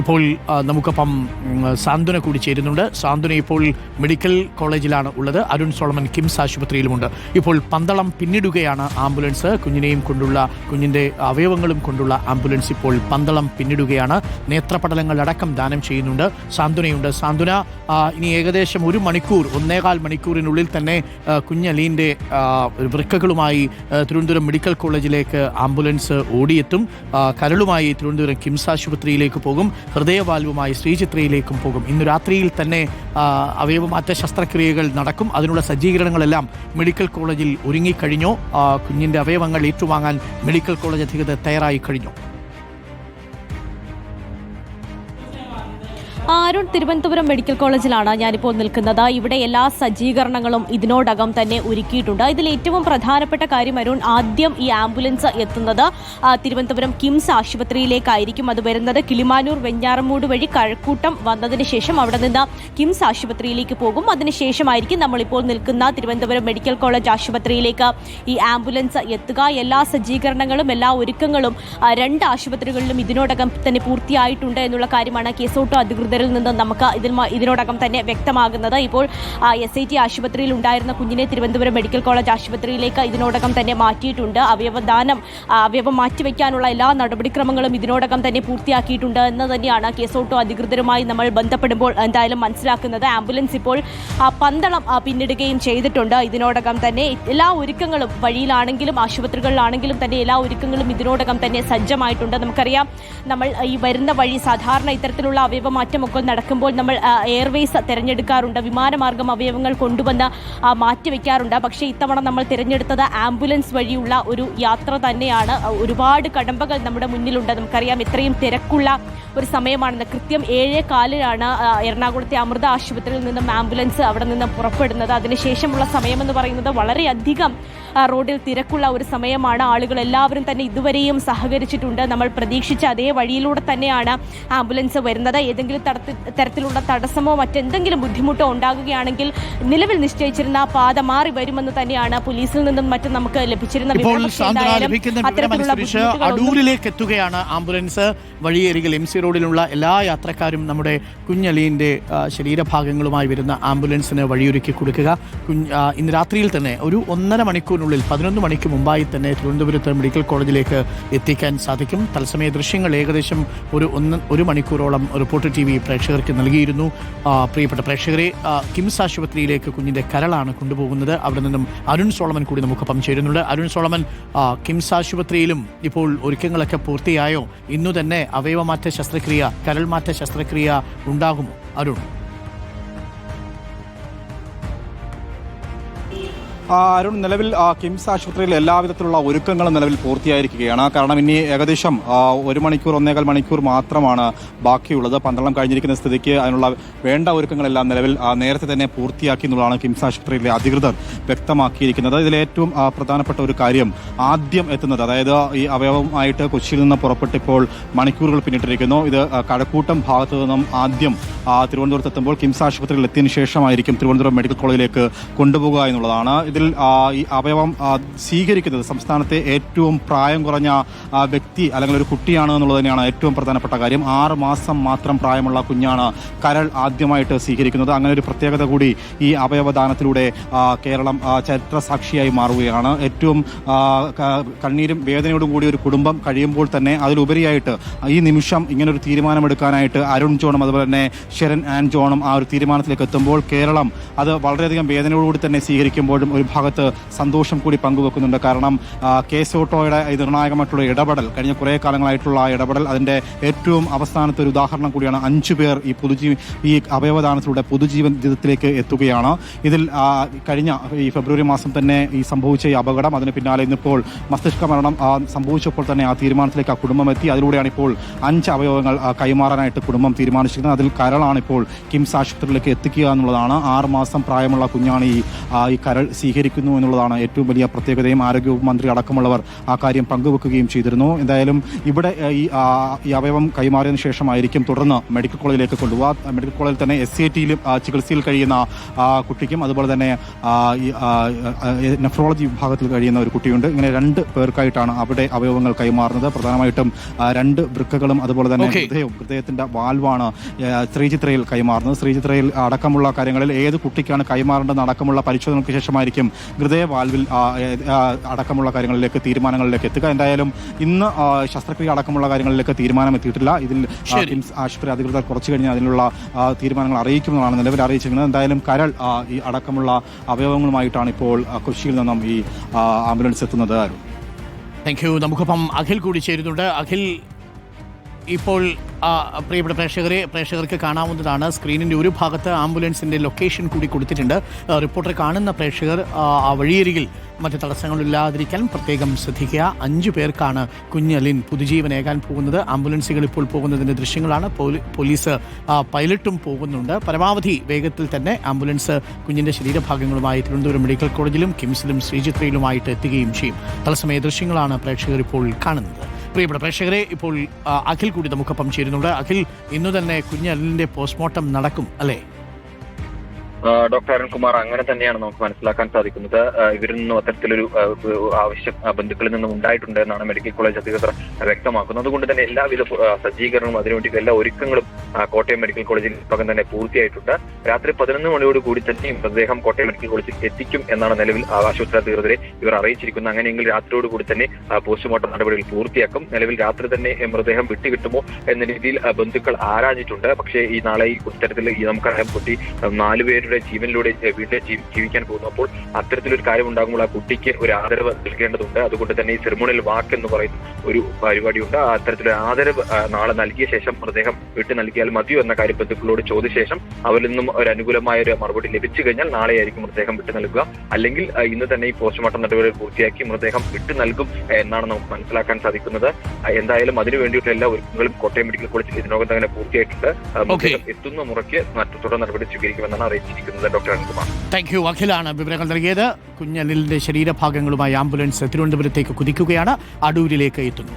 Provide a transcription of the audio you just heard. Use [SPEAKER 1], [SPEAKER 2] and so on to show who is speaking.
[SPEAKER 1] ഇപ്പോൾ നമുക്കപ്പം സാന്ത്വന കൂടി ചേരുന്നുണ്ട്. സാന്ത്വന ഇപ്പോൾ മെഡിക്കൽ കോളേജിലാണ് ഉള്ളത്. അരുൺ സോളമൻ കിംസ് ആശുപത്രിയിലുമുണ്ട്. ഇപ്പോൾ പന്തളം പിന്നിടുകയാണ് ആംബുലൻസ്. കുഞ്ഞിനെയും കൊണ്ടുള്ള കുഞ്ഞിന്റെ അവയവങ്ങളും കൊണ്ടുള്ള ആംബുലൻസ് ഇപ്പോൾ പന്തളം പിന്നിടുകയാണ്. നേത്രപടലങ്ങൾ അടക്കം ദാനം ചെയ്യുന്നുണ്ട്. സാന്ത്വനയുണ്ട്. സാന്ത്വന ഇനി ഏകദേശം ഒരു മണിക്കൂർ ഒന്നേകാൽ മണിക്കൂറിനുള്ളിൽ തന്നെ കുഞ്ഞലീന്റെ വൃക്കകളുമായി തിരുവനന്തപുരം മെഡിക്കൽ കോളേജിലേക്ക് ആംബുലൻസ് ഓടിയെത്തും. കരളുമായി തിരുവനന്തപുരം കിംസ് ആശുപത്രിയിലേക്ക് പോകും. ഹൃദയവാൽവുമായി ശ്രീചിത്രയിലേക്കും പോകും. ഇന്ന് രാത്രിയിൽ തന്നെ അവയവമാറ്റ ശസ്ത്രക്രിയകൾ നടക്കും. അതിനുള്ള സജ്ജീകരണങ്ങളെല്ലാം മെഡിക്കൽ കോളേജിൽ ഒരുങ്ങിക്കഴിഞ്ഞു. കുഞ്ഞിന്റെ അവയവങ്ങൾ ഏറ്റുവാങ്ങാൻ മെഡിക്കൽ കോളേജ് അധികൃതർ തയ്യാറായി കഴിഞ്ഞു.
[SPEAKER 2] അരുൺ തിരുവനന്തപുരം മെഡിക്കൽ കോളേജിലാണ് ഞാനിപ്പോൾ നിൽക്കുന്നത്. ഇവിടെ എല്ലാ സജ്ജീകരണങ്ങളും ഇതിനോടകം തന്നെ ഒരുക്കിയിട്ടുണ്ട്. ഇതിൽ ഏറ്റവും പ്രധാനപ്പെട്ട കാര്യം അരുൺ ആദ്യം ഈ ആംബുലൻസ് എത്തുന്നത് തിരുവനന്തപുരം കിംസ് ആശുപത്രിയിലേക്കായിരിക്കും അത് വരുന്നത്. കിളിമാനൂർ വെഞ്ഞാറമൂട് വഴി കഴക്കൂട്ടം വന്നതിന് ശേഷം അവിടെ നിന്ന് കിംസ് ആശുപത്രിയിലേക്ക് പോകും. അതിനുശേഷമായിരിക്കും നമ്മളിപ്പോൾ നിൽക്കുന്ന തിരുവനന്തപുരം മെഡിക്കൽ കോളേജ് ആശുപത്രിയിലേക്ക് ഈ ആംബുലൻസ് എത്തുക. എല്ലാ സജ്ജീകരണങ്ങളും എല്ലാ ഒരുക്കങ്ങളും രണ്ട് ആശുപത്രികളിലും ഇതിനോടകം തന്നെ പൂർത്തിയായിട്ടുണ്ട് എന്നുള്ള കാര്യമാണ് കേസോട്ടോ അധികൃതരിൽ നിന്നും നമുക്ക് ഇതിനോടകം തന്നെ വ്യക്തമാകുന്നത്. ഇപ്പോൾ എസ് ഐ ടി ആശുപത്രിയിൽ ഉണ്ടായിരുന്ന കുഞ്ഞിനെ തിരുവനന്തപുരം മെഡിക്കൽ കോളേജ് ആശുപത്രിയിലേക്ക് ഇതിനോടകം തന്നെ മാറ്റിയിട്ടുണ്ട്. അവയവദാനം അവയവം മാറ്റിവെക്കാനുള്ള എല്ലാ നടപടിക്രമങ്ങളും ഇതിനോടകം തന്നെ പൂർത്തിയാക്കിയിട്ടുണ്ട് എന്ന് തന്നെയാണ് കേസോട്ടോ അധികൃതരുമായി നമ്മൾ ബന്ധപ്പെടുമ്പോൾ എന്തായാലും മനസ്സിലാക്കുന്നത്. ആംബുലൻസ് ഇപ്പോൾ പന്തളം പിന്നിടുകയും ചെയ്തിട്ടുണ്ട്. ഇതിനോടകം തന്നെ എല്ലാ ഒരുക്കങ്ങളും വഴിയിലാണെങ്കിലും ആശുപത്രികളിലാണെങ്കിലും തന്നെ എല്ലാ ഒരുക്കങ്ങളും ഇതിനോടകം തന്നെ സജ്ജമായിട്ടുണ്ട്. നമുക്കറിയാം നമ്മൾ ഈ വരുന്ന വഴി സാധാരണ ഇത്തരത്തിലുള്ള അവയവമാറ്റമൊക്കെ നടക്കുമ്പോൾ നമ്മൾ എയർവേസ് തിരഞ്ഞെടുക്കാറുണ്ട്. വിമാനമാർഗം അവയവങ്ങൾ കൊണ്ടുവന്ന് മാറ്റിവെക്കാറുണ്ട്. പക്ഷേ ഇത്തവണ നമ്മൾ തിരഞ്ഞെടുത്തത് ആംബുലൻസ് വഴിയുള്ള ഒരു യാത്ര തന്നെയാണ്. ഒരുപാട് കടമ്പകൾ നമ്മുടെ മുന്നിലുണ്ട്. നമുക്കറിയാം ഇത്രയും തിരക്കുള്ള ഒരു സമയമാണെന്ന്. കൃത്യം ഏഴേ കാലിലാണ് എറണാകുളത്തെ അമൃത ആശുപത്രിയിൽ നിന്നും ആംബുലൻസ് അവിടെ നിന്ന് പുറപ്പെടുന്നത്. അതിനുശേഷമുള്ള സമയമെന്ന് പറയുന്നത് വളരെയധികം റോഡിൽ തിരക്കുള്ള ഒരു സമയമാണ്. ആളുകൾ എല്ലാവരും തന്നെ ഇതുവരെയും സഹകരിച്ചിട്ടുണ്ട്. നമ്മൾ പ്രതീക്ഷിച്ച അതേ വഴിയിലൂടെ തന്നെയാണ് ആംബുലൻസ് വരുന്നത്. ഏതെങ്കിലും തരത്തിലുള്ള തടസ്സമോ മറ്റെന്തെങ്കിലും ബുദ്ധിമുട്ടോ ഉണ്ടാകുകയാണെങ്കിൽ നിലവിൽ നിശ്ചയിച്ചിരുന്ന പാത മാറി വരുമെന്ന് തന്നെയാണ് പോലീസിൽ നിന്നും മറ്റും നമുക്ക് ലഭിച്ചിരുന്ന വിവരം. അത്തരത്തിലുള്ള
[SPEAKER 1] അടൂരിലേക്ക് എത്തുകയാണ് ആംബുലൻസ് വഴിയരികിൽ എം സി റോഡിലുള്ള എല്ലാ യാത്രക്കാരും നമ്മുടെ കുഞ്ഞലീന്റെ ശരീരഭാഗങ്ങളുമായി വരുന്ന ആംബുലൻസിന് വഴിയൊരുക്കി കൊടുക്കുക. കുഞ്ഞ് ഇന്ന് രാത്രിയിൽ തന്നെ ഒരു ഒന്നര മണിക്കൂറിനുള്ളിൽ പതിനൊന്ന് മണിക്ക് മുമ്പായി തന്നെ തിരുവനന്തപുരത്ത് മെഡിക്കൽ കോളേജിലേക്ക് എത്തിക്കാൻ സാധിക്കും. തത്സമയ ദൃശ്യങ്ങൾ ഏകദേശം ഒരു ഒന്ന് ഒരു മണിക്കൂറോളം റിപ്പോർട്ടർ ടി വി പ്രേക്ഷകർക്ക് നൽകിയിരുന്നു. പ്രിയപ്പെട്ട പ്രേക്ഷകരെ കിംസ് ആശുപത്രിയിലേക്ക് കുഞ്ഞിന്റെ കരളാണ് കൊണ്ടുപോകുന്നത്. അവിടെ നിന്നും അരുൺ സോളമൻ കൂടി നമുക്കൊപ്പം ചേരുന്നുണ്ട് അരുൺ സോളമൻ കിംസ് ആശുപത്രിയിലും ഇപ്പോൾ ഒരുക്കങ്ങളൊക്കെ പൂർത്തിയായോ? ഇന്നു തന്നെ അവയവമാറ്റ ശസ്ത്രക്രിയ കരൾമാറ്റ ശസ്ത്രക്രിയ ഉണ്ടാകുമോ? അരുൺ.
[SPEAKER 3] അരുൺ നിലവിൽ കിംസ് ആശുപത്രിയിൽ എല്ലാവിധത്തിലുള്ള ഒരുക്കങ്ങളും നിലവിൽ പൂർത്തിയായിരിക്കുകയാണ്. കാരണം ഇനി ഏകദേശം ഒരു മണിക്കൂർ ഒന്നേകാൽ മണിക്കൂർ മാത്രമാണ് ബാക്കിയുള്ളത്. പന്ത്രണ്ടം കഴിഞ്ഞിരിക്കുന്ന സ്ഥിതിക്ക് അതിനുള്ള വേണ്ട ഒരുക്കങ്ങളെല്ലാം നിലവിൽ നേരത്തെ തന്നെ പൂർത്തിയാക്കി എന്നുള്ളതാണ് കിംസ് ആശുപത്രിയിലെ അധികൃതർ വ്യക്തമാക്കിയിരിക്കുന്നത്. ഇതിൽ ഏറ്റവും പ്രധാനപ്പെട്ട ഒരു കാര്യം ആദ്യം എത്തുന്നത് അതായത് ഈ അവയവമായിട്ട് കൊച്ചിയിൽ നിന്ന് പുറപ്പെട്ടിപ്പോൾ മണിക്കൂറുകൾ പിന്നിട്ടിരിക്കുന്നു. ഇത് കഴക്കൂട്ടം ഭാഗത്തു നിന്നും ആദ്യം തിരുവനന്തപുരത്ത് എത്തുമ്പോൾ കിംസ് ആശുപത്രിയിൽ എത്തിയതിനു ശേഷമായിരിക്കും തിരുവനന്തപുരം മെഡിക്കൽ കോളേജിലേക്ക് കൊണ്ടുപോകുക എന്നുള്ളതാണ്. ഇതിൽ ഈ അവയവം സ്വീകരിക്കുന്നത് സംസ്ഥാനത്തെ ഏറ്റവും പ്രായം കുറഞ്ഞ വ്യക്തി അല്ലെങ്കിൽ ഒരു കുട്ടിയാണ് എന്നുള്ളത് തന്നെയാണ് ഏറ്റവും പ്രധാനപ്പെട്ട കാര്യം. ആറ് മാസം മാത്രം പ്രായമുള്ള കുഞ്ഞാണ് കരൾ ആദ്യമായിട്ട് സ്വീകരിക്കുന്നത്. അങ്ങനെ ഒരു പ്രത്യേകത കൂടി ഈ അവയവദാനത്തിലൂടെ കേരളം ചരിത്ര സാക്ഷിയായി മാറുകയാണ്. ഏറ്റവും കണ്ണീരും വേദനയോടും കൂടി ഒരു കുടുംബം കഴിയുമ്പോൾ തന്നെ അതിലുപരിയായിട്ട് ഈ നിമിഷം ഇങ്ങനൊരു തീരുമാനമെടുക്കാനായിട്ട് അരുൺ ജോണും അതുപോലെ തന്നെ ശരൺ ആൻഡ് ജോണും ആ ഒരു തീരുമാനത്തിലേക്ക് എത്തുമ്പോൾ കേരളം അത് വളരെയധികം വേദനയോടുകൂടി തന്നെ സ്വീകരിക്കുമ്പോഴും ഒരു ഭാഗത്ത് സന്തോഷം കൂടി പങ്കുവെക്കുന്നുണ്ട്. കാരണം കെ ഈ നിർണായകമായിട്ടുള്ള ഇടപെടൽ കഴിഞ്ഞ കുറേ കാലങ്ങളായിട്ടുള്ള ആ ഇടപെടൽ അതിന്റെ ഏറ്റവും അവസാനത്തെ ഒരു ഉദാഹരണം കൂടിയാണ് അഞ്ചു പേർ ഈ പുതുജീവ ഈ അവയവദാനത്തിലൂടെ പൊതുജീവൻ ജീവിതത്തിലേക്ക് എത്തുകയാണ്. ഇതിൽ കഴിഞ്ഞ ഈ ഫെബ്രുവരി മാസം തന്നെ ഈ സംഭവിച്ച ഈ അപകടം അതിന് പിന്നാലെ ഇന്നിപ്പോൾ മസ്തിഷ്ക മരണം സംഭവിച്ചപ്പോൾ തന്നെ ആ തീരുമാനത്തിലേക്ക് ആ കുടുംബം എത്തി അതിലൂടെയാണ് ഇപ്പോൾ അഞ്ച് അവയവങ്ങൾ കൈമാറാനായിട്ട് കുടുംബം തീരുമാനിച്ചിരിക്കുന്നത്. അതിൽ കരളാണ് ഇപ്പോൾ കിംസ് ആശുപത്രിയിലേക്ക് എത്തിക്കുക എന്നുള്ളതാണ്. ആറ് മാസം പ്രായമുള്ള കുഞ്ഞാണ് ഈ ഈ കരൾ സ്വീകരിക്കുന്നത് സ്വീകരിക്കുന്നു എന്നുള്ളതാണ് ഏറ്റവും വലിയ പ്രത്യേകതയും. ആരോഗ്യവകുപ്പ് മന്ത്രി അടക്കമുള്ളവർ ആ കാര്യം പങ്കുവെക്കുകയും ചെയ്തിരുന്നു. എന്തായാലും ഇവിടെ ഈ അവയവം കൈമാറിയതിനു ശേഷമായിരിക്കും തുടർന്ന് മെഡിക്കൽ കോളേജിലേക്ക് കൊണ്ടുപോകുക മെഡിക്കൽ കോളേജിൽ തന്നെ എസ് സി ടിയിലും ചികിത്സയിൽ കഴിയുന്ന കുട്ടിക്കും അതുപോലെ തന്നെ നെഫ്രോളജി വിഭാഗത്തിൽ കഴിയുന്ന ഒരു കുട്ടിയുണ്ട്. ഇങ്ങനെ രണ്ട് പേർക്കായിട്ടാണ് അവിടെ അവയവങ്ങൾ കൈമാറുന്നത്. പ്രധാനമായിട്ടും രണ്ട് വൃക്കകളും അതുപോലെ തന്നെ ഹൃദയവും ഹൃദയത്തിന്റെ വാൽവാണ് ശ്രീചിത്രയിൽ കൈമാറുന്നത്. ശ്രീചിത്രയിൽ അടക്കമുള്ള കാര്യങ്ങളിൽ ഏത് കുട്ടിക്കാണ് കൈമാറേണ്ടത് അടക്കമുള്ള പരിശോധനയ്ക്ക് ശേഷമായിരിക്കും ഹൃദയ വാൽവിൽ അടക്കമുള്ള കാര്യങ്ങളിലേക്ക് തീരുമാനങ്ങളിലേക്ക് എത്തുക. എന്തായാലും ഇന്ന് ശസ്ത്രക്രിയ അടക്കമുള്ള കാര്യങ്ങളിലേക്ക് തീരുമാനം എത്തിയിട്ടില്ല. ഇതിൽ കിംസ് ആശുപത്രി അധികൃതർ കുറച്ചു കഴിഞ്ഞാൽ അതിനുള്ള തീരുമാനങ്ങൾ അറിയിക്കുമെന്നാണ് നിലവിൽ അറിയിച്ചിരിക്കുന്നത്. എന്തായാലും കരൾ ഈ അടക്കമുള്ള അവയവങ്ങളുമായിട്ടാണ് ഇപ്പോൾ കൊച്ചിയിൽ നിന്നും ഈ ആംബുലൻസ് എത്തുന്നത്
[SPEAKER 1] താങ്ക് യു നമുക്കിപ്പം അഖിൽ കൂടി ചേരുന്നുണ്ട്. അഖിൽ ഇപ്പോൾ പ്രിയപ്പെട്ട പ്രേക്ഷകരെ പ്രേക്ഷകർക്ക് കാണാവുന്നതാണ്. സ്ക്രീനിന്റെ ഒരു ഭാഗത്ത് ആംബുലൻസിന്റെ ലൊക്കേഷൻ കൂടി കൊടുത്തിട്ടുണ്ട്. റിപ്പോർട്ടർ കാണുന്ന പ്രേക്ഷകർ ആ, വഴിയരികിൽ മറ്റ് തടസ്സങ്ങളില്ലാതിരിക്കാൻ പ്രത്യേകം ശ്രദ്ധിക്കുക. അഞ്ചു പേർക്കാണ് കുഞ്ഞലിൻ പുതുജീവനേകാൻ പോകുന്നത്. ആംബുലൻസുകൾ ഇപ്പോൾ പോകുന്നതിന്റെ ദൃശ്യങ്ങളാണ്. പോലീസ് പൈലറ്റും പോകുന്നുണ്ട്. പരമാവധി വേഗത്തിൽ തന്നെ ആംബുലൻസ് കുഞ്ഞിന്റെ ശരീരഭാഗങ്ങളുമായി തിരുവനന്തപുരം മെഡിക്കൽ കോളേജിലും കിംസിലും ശ്രീചിത്രയിലുമായിട്ട് എത്തുകയും ചെയ്യും. തത്സമയ ദൃശ്യങ്ങളാണ് പ്രേക്ഷകർ ഇപ്പോൾ കാണുന്നത്. പ്രിയപ്പെട്ട പ്രേക്ഷകരെ ഇപ്പോൾ അഖിൽ കൂടി നമുക്കൊപ്പം ചേരുന്നുണ്ട്. അഖിൽ ഇന്നു തന്നെ കുഞ്ഞലിന്റെ പോസ്റ്റ്മോർട്ടം നടക്കും അല്ലേ?
[SPEAKER 4] ഡോക്ടർ അരുൺകുമാർ അങ്ങനെ തന്നെയാണ് നമുക്ക് മനസ്സിലാക്കാൻ സാധിക്കുന്നത്. ഇവരിൽ നിന്നും അത്തരത്തിലൊരു ആവശ്യം ബന്ധുക്കളിൽ നിന്നും ഉണ്ടായിട്ടുണ്ട് എന്നാണ് മെഡിക്കൽ കോളേജ് അധികൃതർ വ്യക്തമാക്കുന്നത്. അതുകൊണ്ട് തന്നെ എല്ലാവിധ സജ്ജീകരണവും അതിനുവേണ്ടി എല്ലാ ഒരുക്കങ്ങളും കോട്ടയം മെഡിക്കൽ കോളേജിൽ ഇപ്പം തന്നെ പൂർത്തിയായിട്ടുണ്ട്. രാത്രി പതിനൊന്ന് മണിയോട് കൂടി തന്നെ അദ്ദേഹം കോട്ടയം മെഡിക്കൽ കോളേജിൽ എത്തിക്കും എന്നാണ് നിലവിൽ ആശുപത്രി അധികൃതരെ ഇവർ അറിയിച്ചിരിക്കുന്നത്. അങ്ങനെയെങ്കിൽ രാത്രിയോട് കൂടി തന്നെ പോസ്റ്റ്മോർട്ടം നടപടികൾ പൂർത്തിയാക്കും. നിലവിൽ രാത്രി തന്നെ മൃതദേഹം വിട്ടുകിട്ടുമോ എന്ന രീതിയിൽ ബന്ധുക്കൾ ആരാഞ്ഞിട്ടുണ്ട്. പക്ഷേ ഈ നാളെ ഈ ഇത്തരത്തിൽ ഈ നമുക്കറിയാം കുട്ടി നാലുപേരുടെ ജീവനിലൂടെ ഏ, വീണ്ടും ജീവിക്കാൻ പോകുന്നു. അപ്പോൾ അത്തരത്തിലൊരു കാര്യം ഉണ്ടാകുമ്പോൾ ആ കുട്ടിക്ക് ഒരു ആദരവ് നൽകേണ്ടതുണ്ട്. അതുകൊണ്ട് തന്നെ ഈ സെറിമോണിയൽ വാക്ക് എന്ന് പറയുന്ന ഒരു പരിപാടിയുണ്ട്. ആ അത്തരത്തിലൊരു ആദരവ് നാളെ നൽകിയ ശേഷം മൃതദേഹം വിട്ടു നൽകിയാൽ മതിയോ എന്ന കാര്യം ബന്ധുക്കളോട് ചോദിച്ച ശേഷം അവരിൽ നിന്നും ഒരു അനുകൂലമായ ഒരു മറുപടി ലഭിച്ചു കഴിഞ്ഞാൽ നാളെയായിരിക്കും മൃതദേഹം വിട്ടു നൽകുക. അല്ലെങ്കിൽ ഇന്ന് തന്നെ ഈ പോസ്റ്റ്മോർട്ടം നടപടികൾ പൂർത്തിയാക്കി മൃതദേഹം വിട്ടു നൽകും എന്നാണ് നമുക്ക് മനസ്സിലാക്കാൻ സാധിക്കുന്നത്. എന്തായാലും അതിനു എല്ലാ ഒരുക്കങ്ങളും കോട്ടയം മെഡിക്കൽ കോളേജിൽ ഇതിനോടകം തന്നെ പൂർത്തിയായിട്ടുണ്ട്. എത്തുന്ന മുറയ്ക്ക് മറ്റു തുടർ നടപടി സ്വീകരിക്കുമെന്നാണ് അറിയിച്ചിരിക്കുന്നത്. ഡോക്ടർ അരുൺകുമാർ
[SPEAKER 1] താങ്ക് യു അഖിലാണ് വിവരങ്ങൾ നൽകിയത്. കുഞ്ഞനിലിന്റെ ശരീരഭാഗങ്ങളുമായി ആംബുലൻസ് തിരുവനന്തപുരത്തേക്ക് കുതിക്കുകയാണ്. അടൂരിലേക്ക് എത്തുന്നു.